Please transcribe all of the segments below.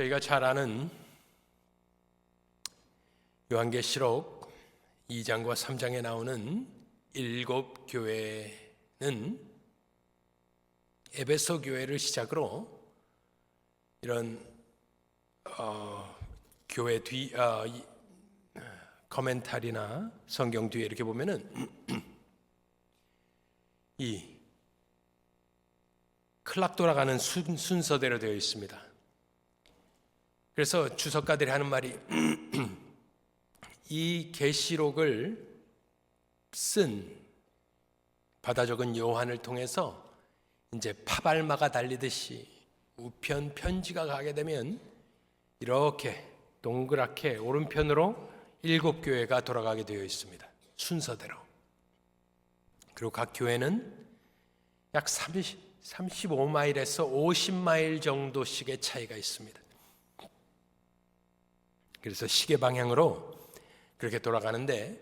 저희가 잘 아는 요한계시록 2장과 3장에 나오는 일곱 교회는 에베소 교회를 시작으로 이런 어, 교회 뒤 어, 이, 커멘탈이나 성경 뒤에 이렇게 보면은 이 클락 돌아가는 순, 순서대로 되어 있습니다. 그래서 주석가들이 하는 말이 이 계시록을 쓴 받아 적은 요한을 통해서 이제 파발마가 달리듯이 우편 편지가 가게 되면 이렇게 동그랗게 오른편으로 일곱 교회가 돌아가게 되어 있습니다. 순서대로. 그리고 각 교회는 약 30, 35마일에서 50마일 정도씩의 차이가 있습니다. 그래서 시계 방향으로 그렇게 돌아가는데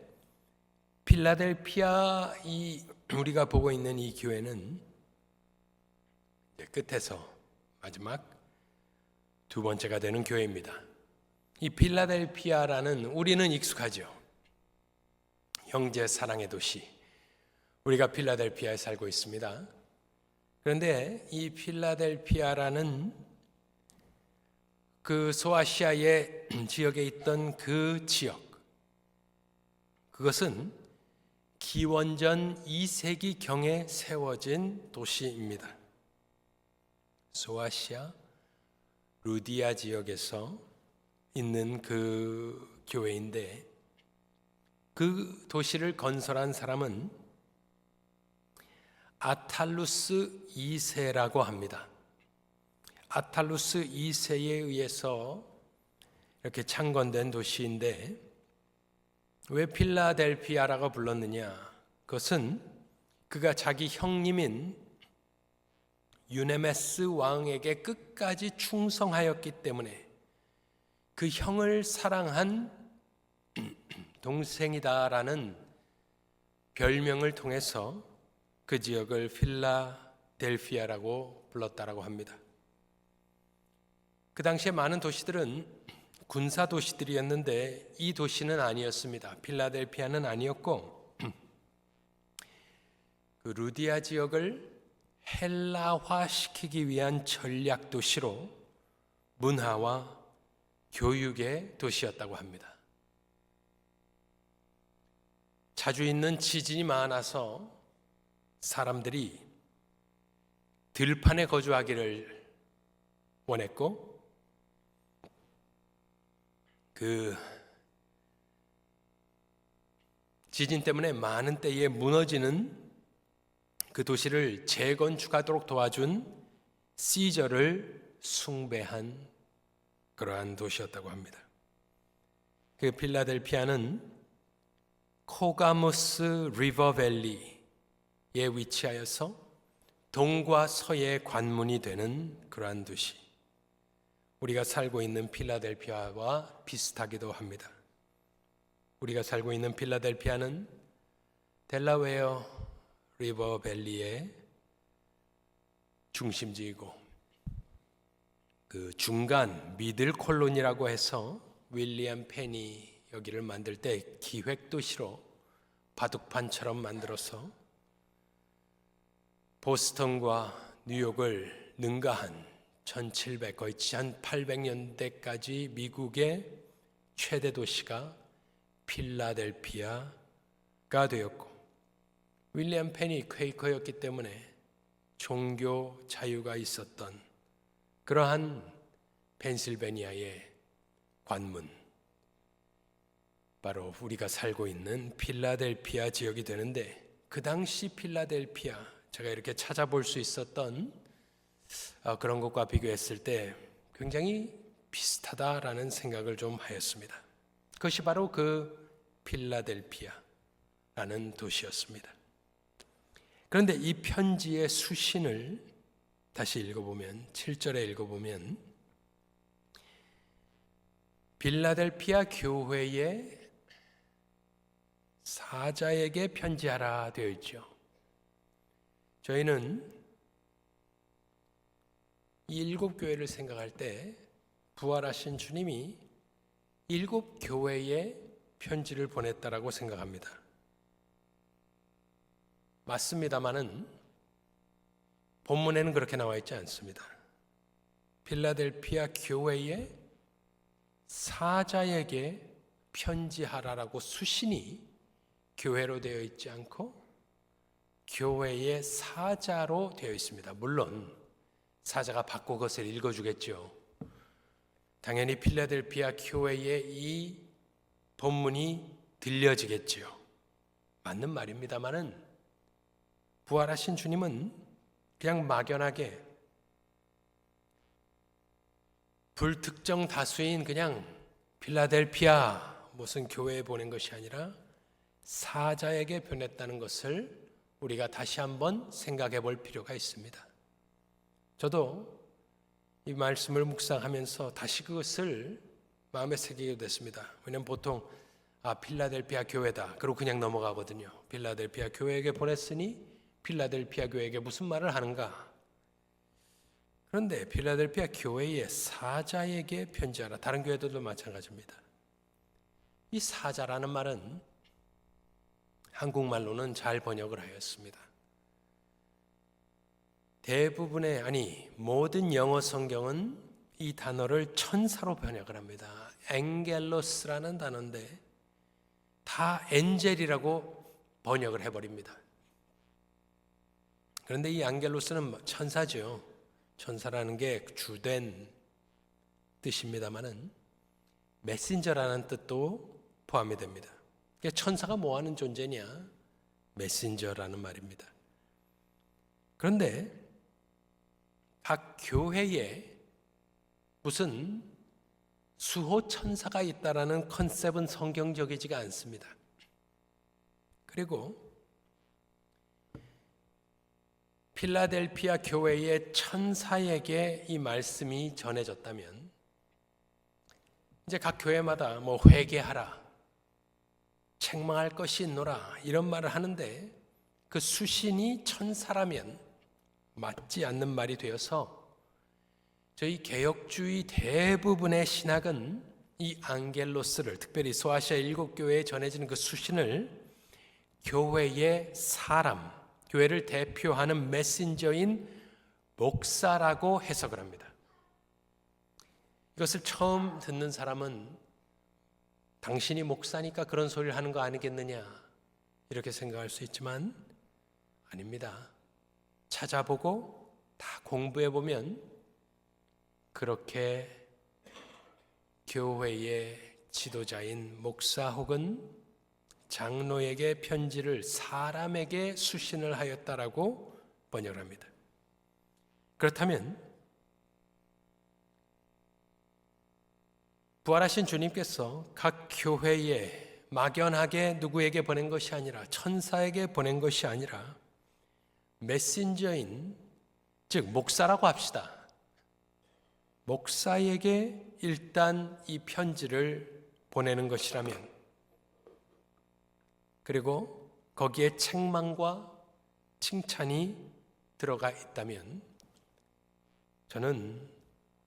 필라델피아 이 우리가 보고 있는 이 교회는 끝에서 마지막 두 번째가 되는 교회입니다. 이 필라델피아라는 우리는 익숙하죠. 형제 사랑의 도시. 우리가 필라델피아에 살고 있습니다. 그런데 이 필라델피아라는 그 소아시아의 지역에 있던 그 지역, 그것은 기원전 2세기 경에 세워진 도시입니다. 소아시아 루디아 지역에서 있는 그 교회인데 그 도시를 건설한 사람은 아탈루스 2세라고 합니다. 아탈루스 2세에 의해서 이렇게 창건된 도시인데 왜 필라델피아라고 불렀느냐? 그것은 그가 자기 형님인 유네메스 왕에게 끝까지 충성하였기 때문에 그 형을 사랑한 동생이다라는 별명을 통해서 그 지역을 필라델피아라고 불렀다라고 합니다. 그 당시에 많은 도시들은 군사 도시들이었는데 이 도시는 아니었습니다. 필라델피아는 아니었고 그 루디아 지역을 헬라화 시키기 위한 전략 도시로 문화와 교육의 도시였다고 합니다. 자주 있는 지진이 많아서 사람들이 들판에 거주하기를 원했고 그 지진 때문에 많은 때에 무너지는 그 도시를 재건축하도록 도와준 시저를 숭배한 그러한 도시였다고 합니다. 그 필라델피아는 코가무스 리버밸리에 위치하여서 동과 서의 관문이 되는 그러한 도시. 우리가 살고 있는 필라델피아와 비슷하기도 합니다. 우리가 살고 있는 필라델피아는 델라웨어 리버밸리의 중심지이고 그 중간 미들 콜론이라고 해서 윌리엄 펜이 여기를 만들 때 기획 도시로 바둑판처럼 만들어서 보스턴과 뉴욕을 능가한 1700 거의 1800년대까지 미국의 최대 도시가 필라델피아가 되었고 윌리엄 펜이 퀘이커였기 때문에 종교 자유가 있었던 그러한 펜실베니아의 관문 바로 우리가 살고 있는 필라델피아 지역이 되는데 그 당시 필라델피아 제가 이렇게 찾아볼 수 있었던 어, 그런 것과 비교했을 때 굉장히 비슷하다라는 생각을 좀 하였습니다. 그것이 바로 그 필라델피아라는 도시였습니다. 그런데 이 편지의 수신을 다시 읽어보면 7절에 읽어보면 빌라델피아 교회의 사자에게 편지하라 되어 있죠. 저희는 이 일곱 교회를 생각할 때 부활하신 주님이 일곱 교회에 편지를 보냈다라고 생각합니다. 맞습니다만은 본문에는 그렇게 나와 있지 않습니다. 필라델피아 교회의 사자에게 편지하라라고 수신이 교회로 되어 있지 않고 교회의 사자로 되어 있습니다. 물론 사자가 받고 그것을 읽어주겠죠. 당연히 필라델피아 교회의 이 본문이 들려지겠지요. 맞는 말입니다만은 부활하신 주님은 그냥 막연하게 불특정 다수인 그냥 필라델피아 무슨 교회에 보낸 것이 아니라 사자에게 보냈다는 것을 우리가 다시 한번 생각해 볼 필요가 있습니다. 저도 이 말씀을 묵상하면서 다시 그것을 마음에 새기게 됐습니다. 왜냐하면 보통 아 필라델피아 교회다 그리고 그냥 넘어가거든요. 필라델피아 교회에게 보냈으니 필라델피아 교회에게 무슨 말을 하는가? 그런데 필라델피아 교회의 사자에게 편지하라. 다른 교회들도 마찬가지입니다. 이 사자라는 말은 한국말로는 잘 번역을 하였습니다. 대부분의 아니 모든 영어 성경은 이 단어를 천사로 번역을 합니다. 앵겔로스라는 단어인데 다 엔젤이라고 번역을 해버립니다. 그런데 이 앙겔로스는 천사죠. 천사라는 게 주된 뜻입니다만은 메신저라는 뜻도 포함이 됩니다. 그러니까 천사가 뭐 하는 존재냐? 메신저라는 말입니다. 그런데 각 교회에 무슨 수호 천사가 있다라는 컨셉은 성경적이지가 않습니다. 그리고 필라델피아 교회의 천사에게 이 말씀이 전해졌다면 이제 각 교회마다 뭐 회개하라 책망할 것이 있노라 이런 말을 하는데 그 수신이 천사라면 맞지 않는 말이 되어서 저희 개혁주의 대부분의 신학은 이 앙겔로스를 특별히 소아시아 일곱 교회에 전해지는 그 수신을 교회의 사람 교회를 대표하는 메신저인 목사라고 해석을 합니다. 이것을 처음 듣는 사람은 당신이 목사니까 그런 소리를 하는 거 아니겠느냐 이렇게 생각할 수 있지만 아닙니다. 찾아보고 다 공부해 보면 그렇게 교회의 지도자인 목사 혹은 장로에게 편지를 사람에게 수신을 하였다라고 번역합니다. 그렇다면 부활하신 주님께서 각 교회에 막연하게 누구에게 보낸 것이 아니라 천사에게 보낸 것이 아니라 메신저인 즉 목사라고 합시다. 목사에게 일단 이 편지를 보내는 것이라면 그리고 거기에 책망과 칭찬이 들어가 있다면 저는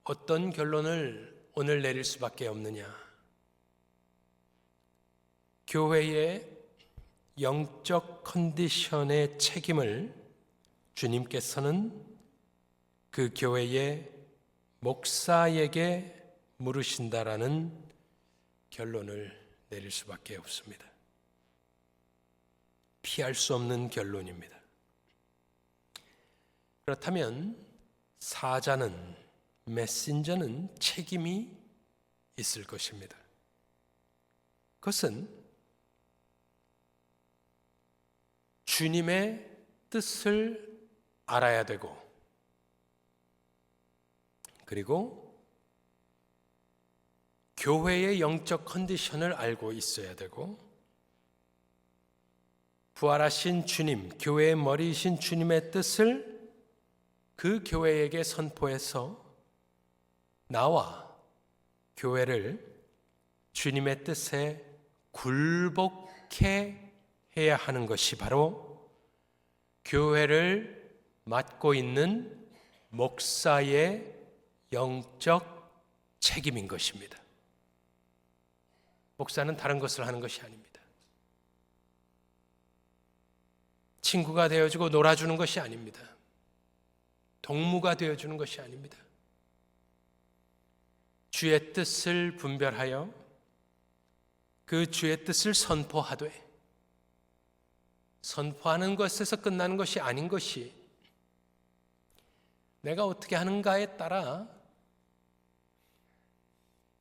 어떤 결론을 오늘 내릴 수밖에 없느냐. 교회의 영적 컨디션의 책임을 주님께서는 그 교회의 목사에게 물으신다라는 결론을 내릴 수밖에 없습니다. 피할 수 없는 결론입니다. 그렇다면 사자는 메신저는 책임이 있을 것입니다. 그것은 주님의 뜻을 알아야 되고. 그리고 교회의 영적 컨디션을 알고 있어야 되고 부활하신 주님, 교회의 머리이신 주님의 뜻을 그 교회에게 선포해서 나와 교회를 주님의 뜻에 굴복해 해야 하는 것이 바로 교회를 맡고 있는 목사의 영적 책임인 것입니다. 목사는 다른 것을 하는 것이 아닙니다. 친구가 되어주고 놀아주는 것이 아닙니다. 동무가 되어주는 것이 아닙니다. 주의 뜻을 분별하여 그 주의 뜻을 선포하되 선포하는 것에서 끝나는 것이 아닌 것이 내가 어떻게 하는가에 따라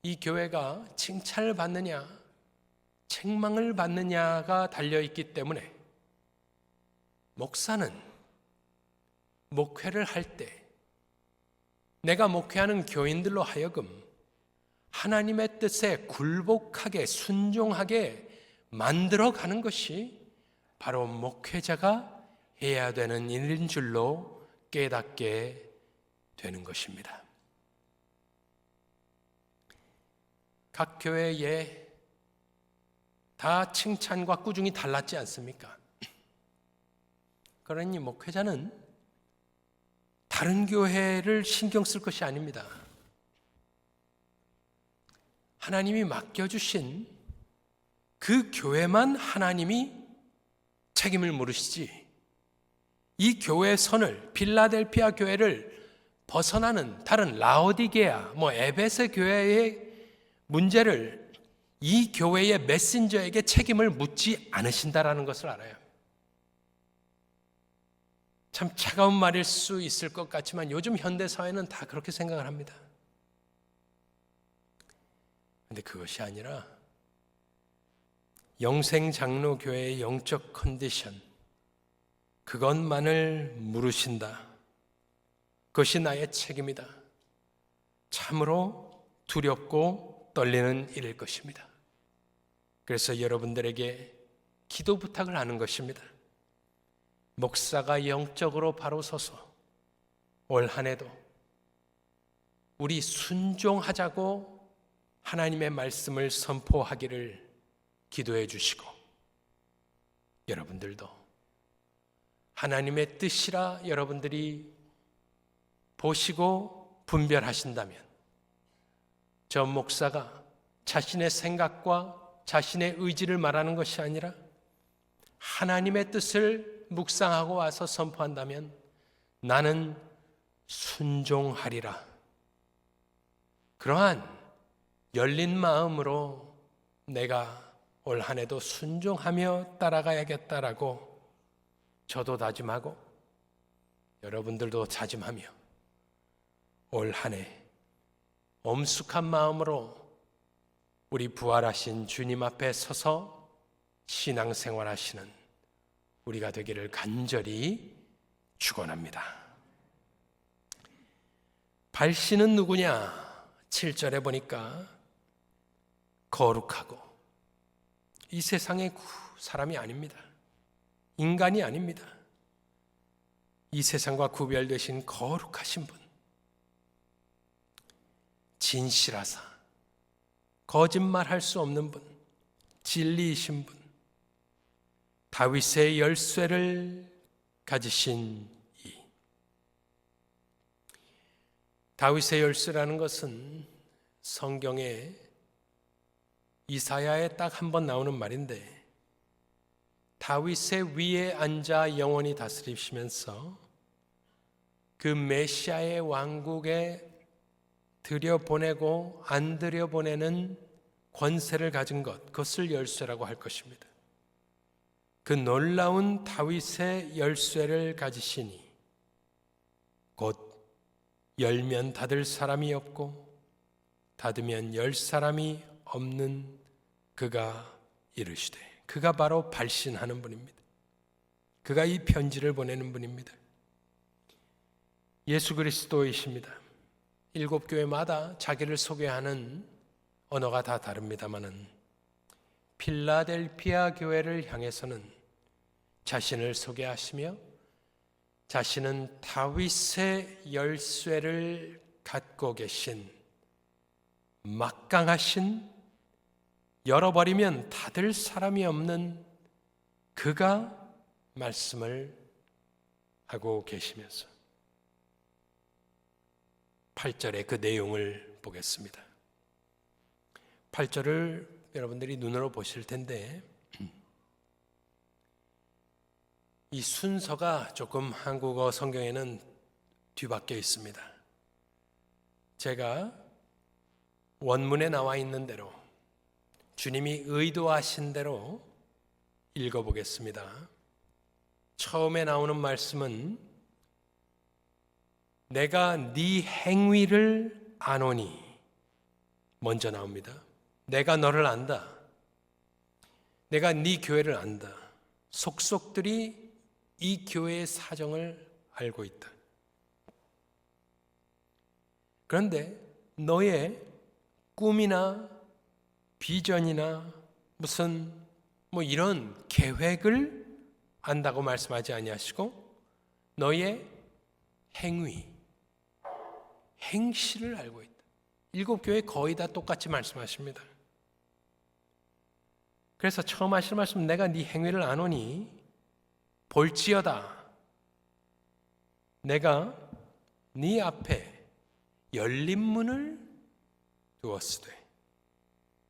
이 교회가 칭찬을 받느냐, 책망을 받느냐가 달려있기 때문에 목사는 목회를 할 때 내가 목회하는 교인들로 하여금 하나님의 뜻에 굴복하게 순종하게 만들어 가는 것이 바로 목회자가 해야 되는 일인 줄로 깨닫게 되는 것입니다. 각 교회에 다 칭찬과 꾸중이 달랐지 않습니까? 그러니 목회자는 다른 교회를 신경 쓸 것이 아닙니다. 하나님이 맡겨주신 그 교회만 하나님이 책임을 물으시지. 이 교회 선을 빌라델피아 교회를 벗어나는 다른 라오디게아, 뭐 에베스 교회의 문제를 이 교회의 메신저에게 책임을 묻지 않으신다라는 것을 알아요. 참 차가운 말일 수 있을 것 같지만 요즘 현대 사회는 다 그렇게 생각을 합니다. 근데 그것이 아니라 영생 장로 교회의 영적 컨디션 그것만을 물으신다. 그것이 나의 책임이다. 참으로 두렵고 떨리는 일일 것입니다. 그래서 여러분들에게 기도 부탁을 하는 것입니다. 목사가 영적으로 바로 서서 올 한 해도 우리 순종하자고 하나님의 말씀을 선포하기를 기도해 주시고 여러분들도 하나님의 뜻이라 여러분들이 보시고 분별하신다면 저 목사가 자신의 생각과 자신의 의지를 말하는 것이 아니라 하나님의 뜻을 묵상하고 와서 선포한다면 나는 순종하리라. 그러한 열린 마음으로 내가 올 한 해도 순종하며 따라가야겠다라고 저도 다짐하고 여러분들도 다짐하며 올 한 해 엄숙한 마음으로 우리 부활하신 주님 앞에 서서 신앙생활 하시는 우리가 되기를 간절히 축원합니다. 발신은 누구냐? 7절에 보니까 거룩하고 이 세상의 사람이 아닙니다. 인간이 아닙니다. 이 세상과 구별되신 거룩하신 분. 진실하사 거짓말할 수 없는 분, 진리이신 분, 다윗의 열쇠를 가지신 이. 다윗의 열쇠라는 것은 성경에 이사야에 딱 한 번 나오는 말인데 다윗의 위에 앉아 영원히 다스리시면서 그 메시아의 왕국에 들여보내고 안 들여보내는 권세를 가진 것, 그것을 열쇠라고 할 것입니다. 그 놀라운 다윗의 열쇠를 가지시니 곧 열면 닫을 사람이 없고 닫으면 열 사람이 없는 그가 이르시되 그가 바로 발신하는 분입니다. 그가 이 편지를 보내는 분입니다. 예수 그리스도이십니다. 일곱 교회마다 자기를 소개하는 언어가 다 다릅니다만은 필라델피아 교회를 향해서는 자신을 소개하시며 자신은 다윗의 열쇠를 갖고 계신 막강하신 열어버리면 닫을 사람이 없는 그가 말씀을 하고 계시면서 8절의 그 내용을 보겠습니다. 8절을 여러분들이 눈으로 보실 텐데 이 순서가 조금 한국어 성경에는 뒤바뀌어 있습니다. 제가 원문에 나와 있는 대로 주님이 의도하신 대로 읽어보겠습니다. 처음에 나오는 말씀은 내가 네 행위를 아노니 먼저 나옵니다. 내가 너를 안다. 내가 네 교회를 안다. 속속들이 이 교회의 사정을 알고 있다. 그런데 너의 꿈이나 비전이나 무슨 뭐 이런 계획을 안다고 말씀하지 아니하시고 너의 행위, 행실을 알고 있다. 일곱 교회 거의 다 똑같이 말씀하십니다. 그래서 처음 하실 말씀 내가 네 행위를 아노니 볼지어다 내가 네 앞에 열린 문을 두었으되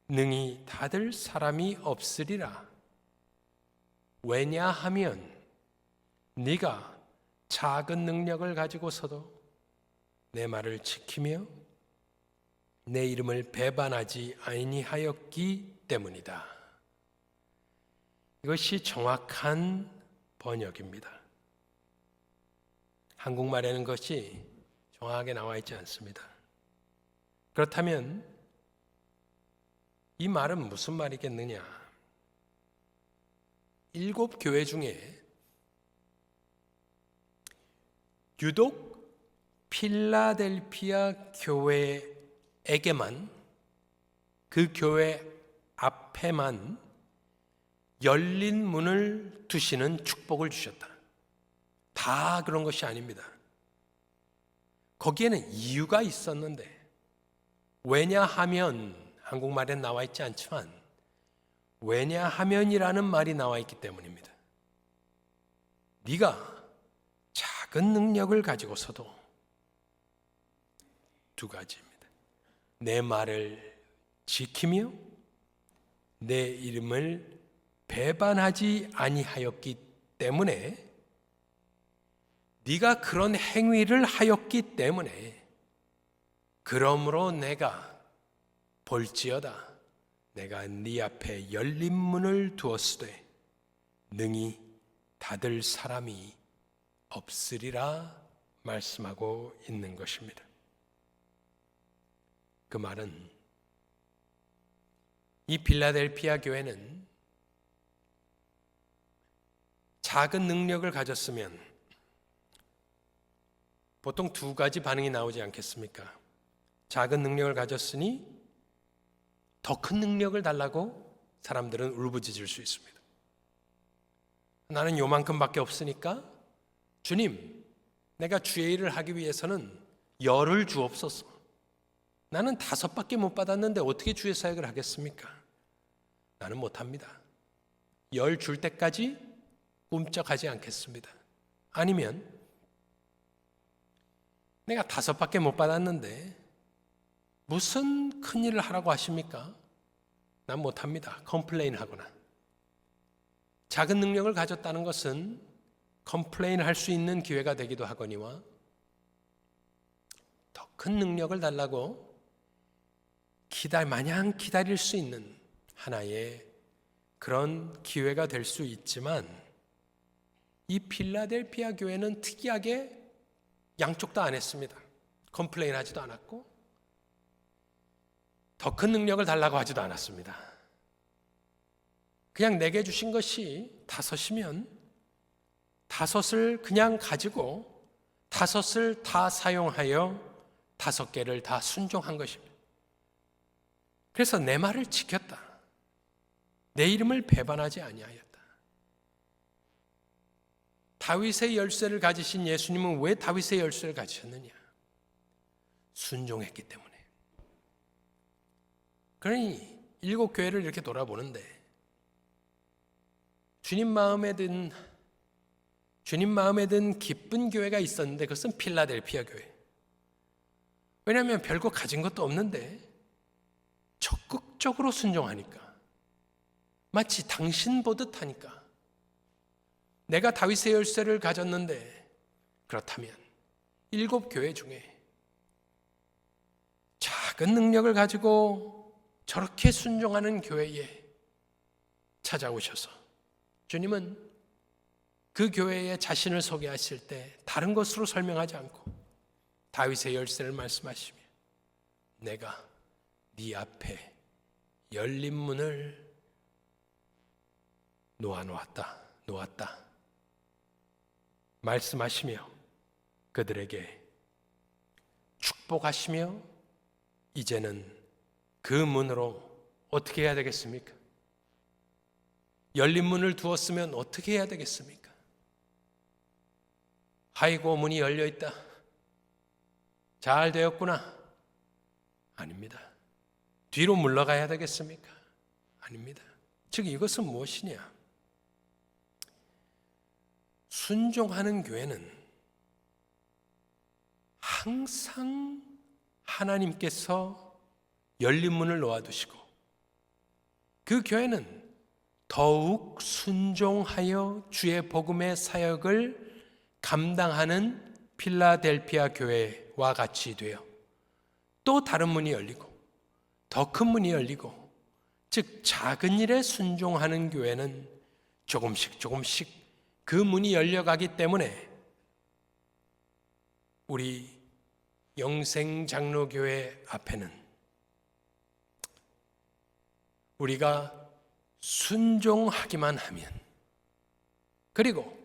능히 닫을 사람이 없으리라 왜냐하면 네가 작은 능력을 가지고서도 내 말을 지키며 내 이름을 배반하지 아니하였기 때문이다. 이것이 정확한 번역입니다. 한국말에는 것이 정확하게 나와 있지 않습니다. 그렇다면 이 말은 무슨 말이겠느냐? 일곱 교회 중에 유독 필라델피아 교회에게만 그 교회 앞에만 열린 문을 두시는 축복을 주셨다. 다 그런 것이 아닙니다. 거기에는 이유가 있었는데, 왜냐하면, 한국말엔 나와 있지 않지만, 왜냐하면이라는 말이 나와 있기 때문입니다. 네가 작은 능력을 가지고서도 두 가지입니다. 내 말을 지키며 내 이름을 배반하지 아니하였기 때문에 네가 그런 행위를 하였기 때문에 그러므로 내가 볼지어다 내가 네 앞에 열린 문을 두었으되 능히 닫을 사람이 없으리라 말씀하고 있는 것입니다. 그 말은 이 빌라델피아 교회는 작은 능력을 가졌으면 보통 두 가지 반응이 나오지 않겠습니까? 작은 능력을 가졌으니 더 큰 능력을 달라고 사람들은 울부짖을 수 있습니다. 나는 요만큼밖에 없으니까 주님, 내가 주의 일을 하기 위해서는 열을 주옵소서. 나는 다섯 밖에 못 받았는데 어떻게 주의 사역을 하겠습니까? 나는 못합니다. 열 줄 때까지 꿈쩍하지 않겠습니다. 아니면 내가 다섯 밖에 못 받았는데 무슨 큰 일을 하라고 하십니까? 난 못합니다. 컴플레인 하거나. 작은 능력을 가졌다는 것은 컴플레인 할 수 있는 기회가 되기도 하거니와 더 큰 능력을 달라고 기다려 마냥 기다릴 수 있는 하나의 그런 기회가 될 수 있지만 이 필라델피아 교회는 특이하게 양쪽 다 안 했습니다. 컴플레인 하지도 않았고 더 큰 능력을 달라고 하지도 않았습니다. 그냥 내게 주신 것이 다섯이면 다섯을 그냥 가지고 다섯을 다 사용하여 다섯 개를 다 순종한 것입니다. 그래서 내 말을 지켰다. 내 이름을 배반하지 아니하였다. 다윗의 열쇠를 가지신 예수님은 왜 다윗의 열쇠를 가지셨느냐? 순종했기 때문에. 그러니 일곱 교회를 이렇게 돌아보는데 주님 마음에 든 주님 마음에 든 기쁜 교회가 있었는데 그것은 필라델피아 교회. 왜냐하면 별거 가진 것도 없는데 적극적으로 순종하니까. 마치 당신 보듯 하니까. 내가 다윗의 열쇠를 가졌는데 그렇다면 일곱 교회 중에 작은 능력을 가지고 저렇게 순종하는 교회에 찾아오셔서 주님은 그 교회에 자신을 소개하실 때 다른 것으로 설명하지 않고 다윗의 열쇠를 말씀하시며 내가 네 앞에 열린 문을 놓아 놓았다. 놓았다. 말씀하시며 그들에게 축복하시며 이제는 그 문으로 어떻게 해야 되겠습니까? 열린 문을 두었으면 어떻게 해야 되겠습니까? 아이고 문이 열려 있다. 잘 되었구나. 아닙니다. 뒤로 물러가야 되겠습니까? 아닙니다. 즉 이것은 무엇이냐? 순종하는 교회는 항상 하나님께서 열린 문을 놓아두시고 그 교회는 더욱 순종하여 주의 복음의 사역을 감당하는 필라델피아 교회와 같이 되어 또 다른 문이 열리고 더 큰 문이 열리고 즉 작은 일에 순종하는 교회는 조금씩 조금씩 그 문이 열려가기 때문에 우리 영생 장로교회 앞에는 우리가 순종하기만 하면 그리고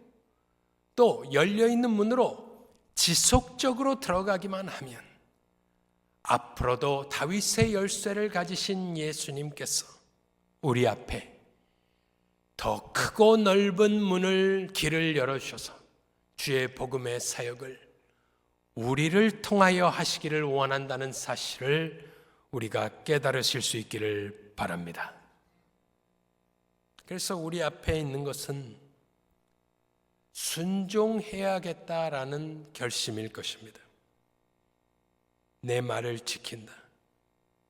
또 열려 있는 문으로 지속적으로 들어가기만 하면 앞으로도 다윗의 열쇠를 가지신 예수님께서 우리 앞에 더 크고 넓은 문을 길을 열어주셔서 주의 복음의 사역을 우리를 통하여 하시기를 원한다는 사실을 우리가 깨달으실 수 있기를 바랍니다. 그래서 우리 앞에 있는 것은 순종해야겠다라는 결심일 것입니다. 내 말을 지킨다.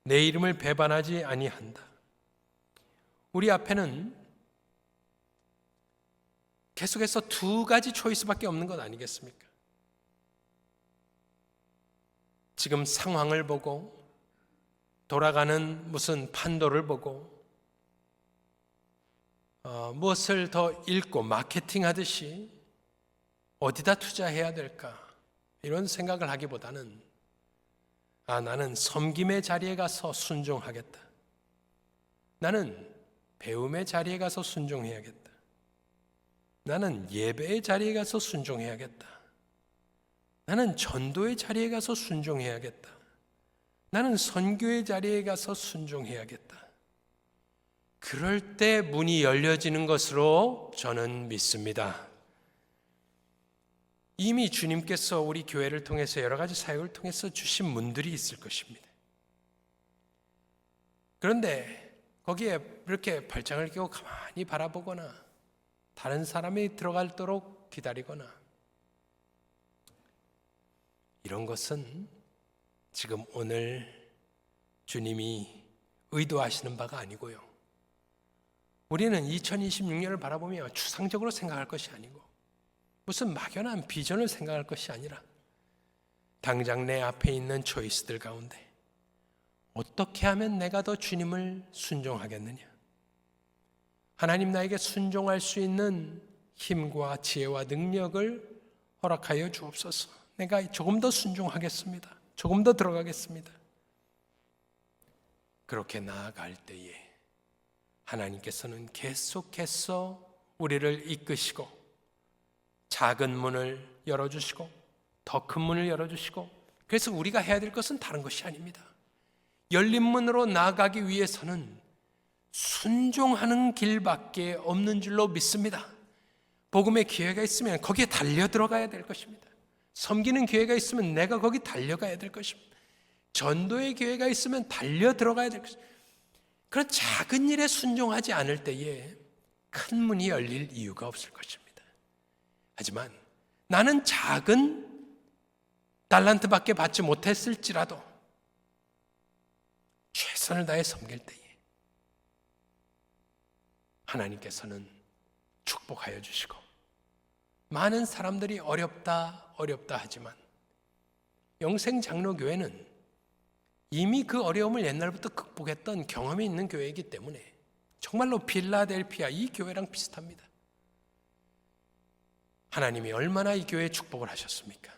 내 이름을 배반하지 아니한다. 우리 앞에는 계속해서 두 가지 초이스밖에 없는 것 아니겠습니까? 지금 상황을 보고 돌아가는 무슨 판도를 보고 어, 무엇을 더 읽고 마케팅 하듯이 어디다 투자해야 될까 이런 생각을 하기보다는 아 나는 섬김의 자리에 가서 순종하겠다. 나는 배움의 자리에 가서 순종해야겠다. 나는 예배의 자리에 가서 순종해야겠다. 나는 전도의 자리에 가서 순종해야겠다. 나는 선교의 자리에 가서 순종해야겠다. 그럴 때 문이 열려지는 것으로 저는 믿습니다. 이미 주님께서 우리 교회를 통해서 여러 가지 사역을 통해서 주신 문들이 있을 것입니다. 그런데 거기에 이렇게 발장을 끼고 가만히 바라보거나 다른 사람이 들어갈도록 기다리거나 이런 것은 지금 오늘 주님이 의도하시는 바가 아니고요. 우리는 2026년을 바라보며 추상적으로 생각할 것이 아니고 무슨 막연한 비전을 생각할 것이 아니라 당장 내 앞에 있는 초이스들 가운데 어떻게 하면 내가 더 주님을 순종하겠느냐? 하나님 나에게 순종할 수 있는 힘과 지혜와 능력을 허락하여 주옵소서. 내가 조금 더 순종하겠습니다. 조금 더 들어가겠습니다. 그렇게 나아갈 때에 하나님께서는 계속해서 우리를 이끄시고 작은 문을 열어주시고 더 큰 문을 열어주시고 그래서 우리가 해야 될 것은 다른 것이 아닙니다. 열린 문으로 나아가기 위해서는 순종하는 길밖에 없는 줄로 믿습니다. 복음의 기회가 있으면 거기에 달려 들어가야 될 것입니다. 섬기는 기회가 있으면 내가 거기 달려가야 될 것입니다. 전도의 기회가 있으면 달려 들어가야 될 것입니다. 그런 작은 일에 순종하지 않을 때에 큰 문이 열릴 이유가 없을 것입니다. 하지만 나는 작은 달란트밖에 받지 못했을지라도 최선을 다해 섬길 때에 하나님께서는 축복하여 주시고 많은 사람들이 어렵다 어렵다 하지만 영생 장로교회는 이미 그 어려움을 옛날부터 극복했던 경험이 있는 교회이기 때문에 정말로 빌라델피아 이 교회랑 비슷합니다. 하나님이 얼마나 이 교회에 축복을 하셨습니까?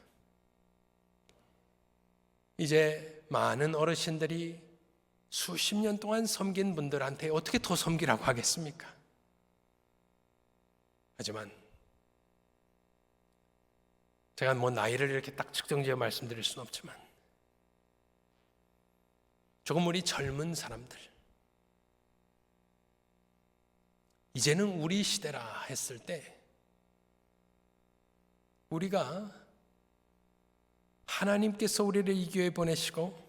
이제 많은 어르신들이 수십 년 동안 섬긴 분들한테 어떻게 더 섬기라고 하겠습니까? 하지만 제가 뭐 나이를 이렇게 딱 측정지어 말씀드릴 수는 없지만 조금 우리 젊은 사람들 이제는 우리 시대라 했을 때 우리가 하나님께서 우리를 이 교회에 보내시고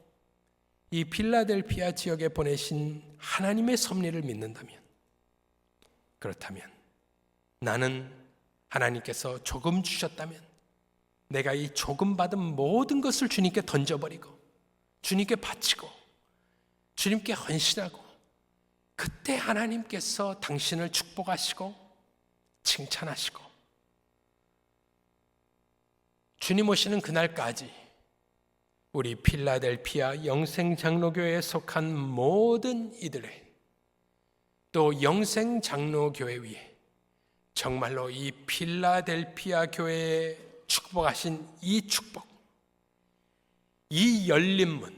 이 필라델피아 지역에 보내신 하나님의 섭리를 믿는다면 그렇다면 나는 하나님께서 조금 주셨다면 내가 이 조금 받은 모든 것을 주님께 던져버리고 주님께 바치고 주님께 헌신하고 그때 하나님께서 당신을 축복하시고 칭찬하시고 주님 오시는 그날까지 우리 필라델피아 영생장로교회에 속한 모든 이들의 또 영생장로교회 위에 정말로 이 필라델피아 교회에 축복하신 이 축복, 이 열린 문,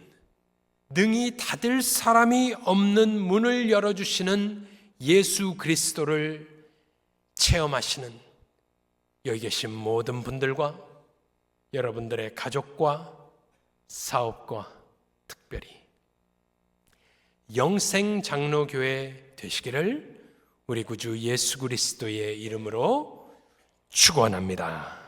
능히 닫을 사람이 없는 문을 열어주시는 예수 그리스도를 체험하시는 여기 계신 모든 분들과 여러분들의 가족과 사업과 특별히 영생 장로교회 되시기를 우리 구주 예수 그리스도의 이름으로 축원합니다.